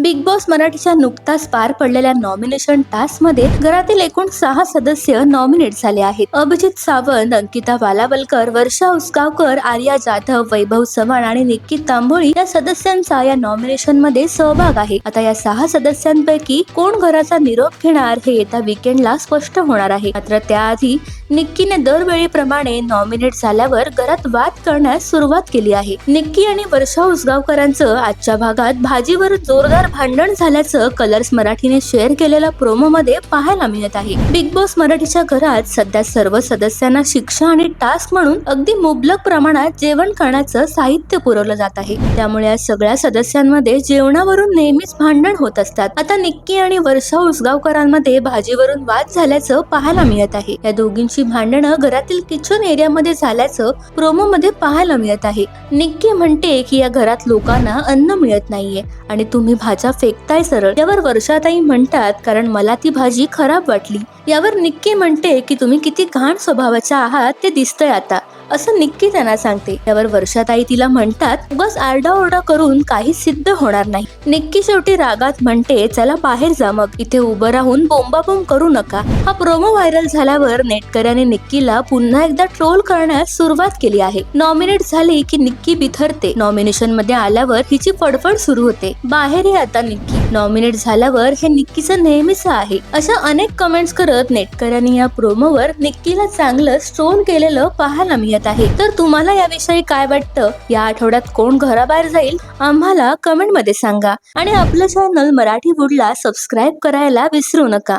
Big boss मराठीच्या नुकताच पार पडलेल्या नॉमिनेशन टास्कमध्ये घरातील एकूण सहा सदस्य नॉमिनेट झाले आहेत. अभिजित सावंत अंकिता बालावलकर वर्षा उसगावकर आर्या जाधव वैभव चव्हाण आणि निक्की तांबोळी या सदस्यांचा या नॉमिनेशनमध्ये सहभाग आहे. आता या सहा सदस्यांपैकी कोण घराचा निरोप घेणार हे येत्या विकेंडला स्पष्ट होणार आहे. मात्र त्याआधी निक्कीने दरवेळीप्रमाणे नॉमिनेट झाल्यावर घरात वाद करण्यास सुरुवात केली आहे. निक्की आणि वर्षा उसगावकरांचं आजच्या भागात भाजीवर जोरदार भांडण झाल्याचं कलर्स मराठीने शेअर केलेल्या प्रोमो मध्ये पाहायला मिळत आहे. बिग बॉस मराठीच्या घरात सध्या सर्व सदस्यांना शिक्षा आणि टास्क म्हणून अगदी मुबलक प्रमाणात जेवण करण्याचं साहित्य पुरवलं जात आहे. त्यामुळे या सगळ्या सदस्यांमध्ये जेवणावरून नेहमीच भांडण होत असतात. आता निक्की आणि वर्षा उसगावकरांमध्ये भाजीवरून वाद झाल्याचं पाहायला मिळत आहे. या दोघींची भांडणं घरातील किचन एरियामध्ये झाल्याचं प्रोमो मध्ये पाहायला मिळत आहे. निक्की म्हणते की या घरात लोकांना अन्न मिळत नाहीये आणि तुम्ही भाज्या फेकताय सरळ. यावर वर्षाताई म्हणतात कारण मला ती भाजी खराब वाटली. यावर निक्की म्हणते की तुम्ही किती घाण स्वभावाच्या आहात ते दिसतंय आता. असं निक्की त्यांना सांगते. त्यावर वर्षाताई तिला म्हणतात बस आरडाओरडा करून काही सिद्ध होणार नाही. निक्की शेवटी रागात म्हणते चला बाहेर जा मग. इथे उभं राहून बोंबाबोंब करू नका. हा प्रोमो व्हायरल झाल्यावर नेटकऱ्याने निक्कीला पुन्हा एकदा ट्रोल करण्यास सुरुवात केली आहे. नॉमिनेट झाली की निक्की बिथरते. नॉमिनेशनमध्ये आल्यावर हिची फडफड सुरू होते. बाहेर या आता निक्की नॉमिनेट झाल्यावर हे निक्कीचं नेहमीच आहे. अशा अनेक कमेंट्स करत नेटकऱ्यांनी या प्रोमोवर निक्कीला चांगलं स्ट्रोल केलेलं पाहायला मिळत आहे. तर तुम्हाला याविषयी काय वाटतं? या आठवड्यात कोण घराबाहेर जाईल? आम्हाला कमेंटमध्ये सांगा. आणि आपलं चॅनल मराठी वुडला सबस्क्राईब करायला विसरू नका.